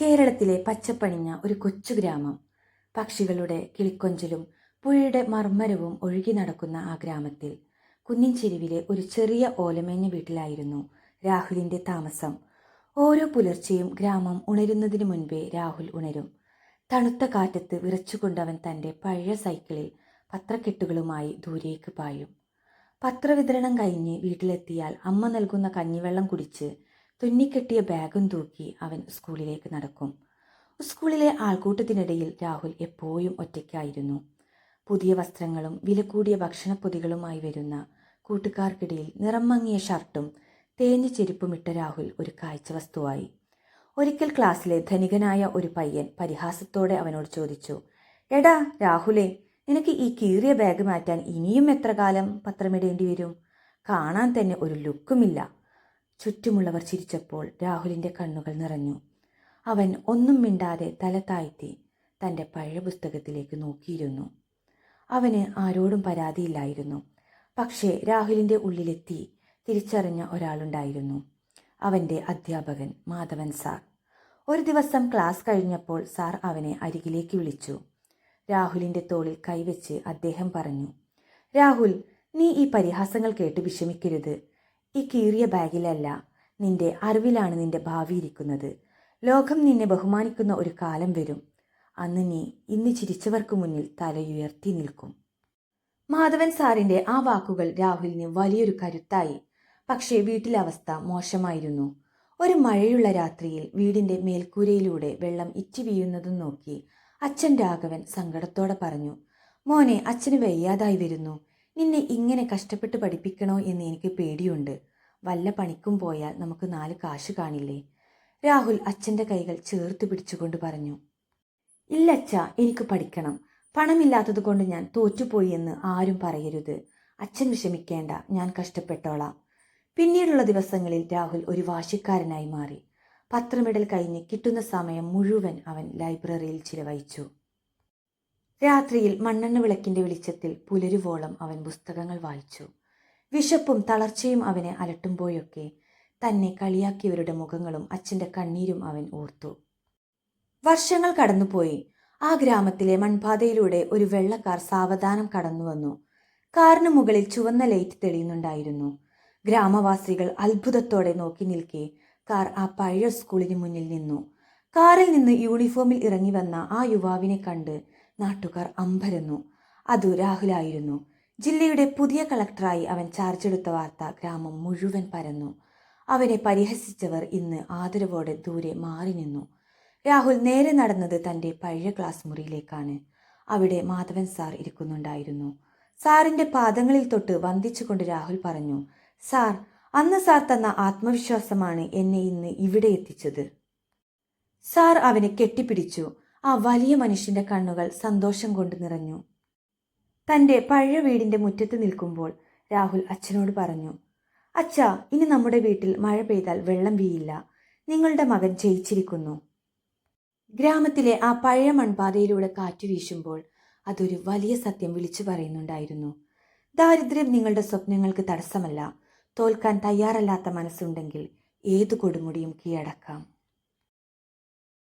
കേരളത്തിലെ പച്ചപ്പണിഞ്ഞ ഒരു കൊച്ചു ഗ്രാമം. പക്ഷികളുടെ കിളിക്കൊഞ്ചലും പുഴയുടെ മർമ്മരവും ഒഴുകി നടക്കുന്ന ആ ഗ്രാമത്തിൽ കുന്നിൻ ചെരുവിലെ ഒരു ചെറിയ ഓലമേഞ്ഞ വീട്ടിലായിരുന്നു രാഹുലിന്റെ താമസം. ഓരോ പുലർച്ചെയും ഗ്രാമം ഉണരുന്നതിന് മുൻപേ രാഹുൽ ഉണരും. തണുത്ത കാറ്റത്ത് വിറച്ചുകൊണ്ടവൻ തന്റെ പഴയ സൈക്കിളിൽ പത്രക്കെട്ടുകളുമായി ദൂരേക്ക് പായും. പത്രവിതരണം കഴിഞ്ഞ് വീട്ടിലെത്തിയാൽ അമ്മ നൽകുന്ന കഞ്ഞിവെള്ളം കുടിച്ച് തുന്നിക്കെട്ടിയ ബാഗും തൂക്കി അവൻ സ്കൂളിലേക്ക് നടക്കും. സ്കൂളിലെ ആൾക്കൂട്ടത്തിനിടയിൽ രാഹുൽ എപ്പോഴും ഒറ്റയ്ക്കായിരുന്നു. പുതിയ വസ്ത്രങ്ങളും വില കൂടിയ ഭക്ഷണപ്പൊതികളുമായി വരുന്ന കൂട്ടുകാർക്കിടയിൽ നിറം മങ്ങിയ ഷർട്ടും തേഞ്ഞ ചെരുപ്പുമിട്ട രാഹുൽ ഒരു കാഴ്ച വസ്തുവായി. ഒരിക്കൽ ക്ലാസ്സിലെ ധനികനായ ഒരു പയ്യൻ പരിഹാസത്തോടെ അവനോട് ചോദിച്ചു എടാ രാഹുലേ നിനക്ക് ഈ കീറിയ ബാഗ് മാറ്റാൻ ഇനിയും എത്ര കാലം പത്രമിടേണ്ടി വരും? കാണാൻ തന്നെ ഒരു ലുക്കുമില്ല. ചുറ്റുമുള്ളവർ ചിരിച്ചപ്പോൾ രാഹുലിന്റെ കണ്ണുകൾ നിറഞ്ഞു. അവൻ ഒന്നും മിണ്ടാതെ തല താഴ്ത്തി തന്റെ പഴയ പുസ്തകത്തിലേക്ക് നോക്കിയിരുന്നു. അവന് ആരോടും പരാതിയില്ലായിരുന്നു. പക്ഷേ രാഹുലിന്റെ ഉള്ളിലെത്തി തിരിച്ചറിഞ്ഞ ഒരാളുണ്ടായിരുന്നു. അവന്റെ അധ്യാപകൻ മാധവൻ സാർ. ഒരു ദിവസം ക്ലാസ് കഴിഞ്ഞപ്പോൾ സാർ അവനെ അരികിലേക്ക് വിളിച്ചു. രാഹുലിന്റെ തോളിൽ കൈവച്ച് അദ്ദേഹം പറഞ്ഞു രാഹുൽ നീ ഈ പരിഹാസങ്ങൾ കേട്ട് വിഷമിക്കരുത്. ഈ കീറിയ ബാഗിലല്ല നിന്റെ അറിവിലാണ് നിന്റെ ഭാവി ഇരിക്കുന്നത്. ലോകം നിന്നെ ബഹുമാനിക്കുന്ന ഒരു കാലം വരും. അന്ന് നീ ഇന്ന് ചിരിച്ചവർക്ക് മുന്നിൽ തലയുയർത്തി നിൽക്കും. മാധവൻ സാറിന്റെ ആ വാക്കുകൾ രാഹുലിന് വലിയൊരു കരുത്തായി. പക്ഷേ വീട്ടിലെ അവസ്ഥ മോശമായിരുന്നു. ഒരു മഴയുള്ള രാത്രിയിൽ വീടിന്റെ മേൽക്കൂരയിലൂടെ വെള്ളം ഇറ്റി വീഴുന്നതും നോക്കി അച്ഛൻ രാഘവൻ സങ്കടത്തോടെ പറഞ്ഞു മോനെ അച്ഛന് വയ്യാതായി വരുന്നു. നിന്നെ ഇങ്ങനെ കഷ്ടപ്പെട്ട് പഠിപ്പിക്കണോ എന്ന് എനിക്ക് പേടിയുണ്ട്. വല്ല പണിക്കും പോയാൽ നമുക്ക് നാല് കാശ് കാണില്ലേ? രാഹുൽ അച്ഛന്റെ കൈകൾ ചേർത്ത് പിടിച്ചുകൊണ്ട് പറഞ്ഞു. ഇല്ലച്ഛ എനിക്ക് പഠിക്കണം. പണമില്ലാത്തത് കൊണ്ട് ഞാൻ തോറ്റുപോയി എന്ന് ആരും പറയരുത്. അച്ഛൻ വിഷമിക്കേണ്ട ഞാൻ കഷ്ടപ്പെട്ടോളാം. പിന്നീടുള്ള ദിവസങ്ങളിൽ രാഹുൽ ഒരു വാശിക്കാരനായി മാറി. പത്രമിടൽ കഴിഞ്ഞ് കിട്ടുന്ന സമയം മുഴുവൻ അവൻ ലൈബ്രറിയിൽ ചിലവഴിച്ചു. രാത്രിയിൽ മണ്ണെണ്ണ വിളക്കിന്റെ വെളിച്ചത്തിൽ പുലരുവോളം അവൻ പുസ്തകങ്ങൾ വായിച്ചു. വിശപ്പും തളർച്ചയും അവനെ അലട്ടുമ്പോഴൊക്കെ തന്നെ കളിയാക്കിയവരുടെ മുഖങ്ങളും അച്ഛന്റെ കണ്ണീരും അവൻ ഓർത്തു. വർഷങ്ങൾ കടന്നുപോയി. ആ ഗ്രാമത്തിലെ മൺപാതയിലൂടെ ഒരു വെള്ളക്കാർ സാവധാനം കടന്നു വന്നു കാറിന് മുകളിൽ ചുവന്ന ലൈറ്റ് തെളിയുന്നുണ്ടായിരുന്നു. ഗ്രാമവാസികൾ അത്ഭുതത്തോടെ നോക്കി നിൽക്കെ കാർ ആ പഴയ സ്കൂളിന് മുന്നിൽ നിന്നു. കാറിൽ നിന്ന് യൂണിഫോമിൽ ഇറങ്ങി വന്ന ആ യുവാവിനെ കണ്ട് നാട്ടുകാർ അമ്പരന്നു. അതു രാഹുലായിരുന്നു. ജില്ലയുടെ പുതിയ കളക്ടറായി അവൻ ചാർജ് എടുത്ത വാർത്ത ഗ്രാമം മുഴുവൻ പരന്നു. അവനെ പരിഹസിച്ചവർ ഇന്ന് ആദരവോടെ ദൂരെ മാറി നിന്നു. രാഹുൽ നേരെ നടന്നത് തന്റെ പഴയ ക്ലാസ് മുറിയിലേക്കാണ്. അവിടെ മാധവൻ സാർ ഇരിക്കുന്നുണ്ടായിരുന്നു. സാറിന്റെ പാദങ്ങളിൽ തൊട്ട് വന്ദിച്ചുകൊണ്ട് രാഹുൽ പറഞ്ഞു സാർ അന്ന് സാർ തന്ന ആത്മവിശ്വാസമാണ് എന്നെ ഇന്ന് ഇവിടെ എത്തിച്ചത്. സാർ അവനെ കെട്ടിപ്പിടിച്ചു. ആ വലിയ മനുഷ്യന്റെ കണ്ണുകൾ സന്തോഷം കൊണ്ട് നിറഞ്ഞു. തന്റെ പഴയ വീടിന്റെ മുറ്റത്ത് നിൽക്കുമ്പോൾ രാഹുൽ അച്ഛനോട് പറഞ്ഞു അച്ഛാ ഇനി നമ്മുടെ വീട്ടിൽ മഴ പെയ്താൽ വെള്ളം വീയില്ല. നിങ്ങളുടെ മകൻ ജയിച്ചിരിക്കുന്നു. ഗ്രാമത്തിലെ ആ പഴയ മൺപാതയിലൂടെ കാറ്റു വീശുമ്പോൾ അതൊരു വലിയ സത്യം വിളിച്ചു പറയുന്നുണ്ടായിരുന്നു. ദാരിദ്ര്യം നിങ്ങളുടെ സ്വപ്നങ്ങൾക്ക് തടസ്സമല്ല. തോൽക്കാൻ തയ്യാറല്ലാത്ത മനസ്സുണ്ടെങ്കിൽ ഏതു കൊടുമുടിയും കീഴടക്കാം.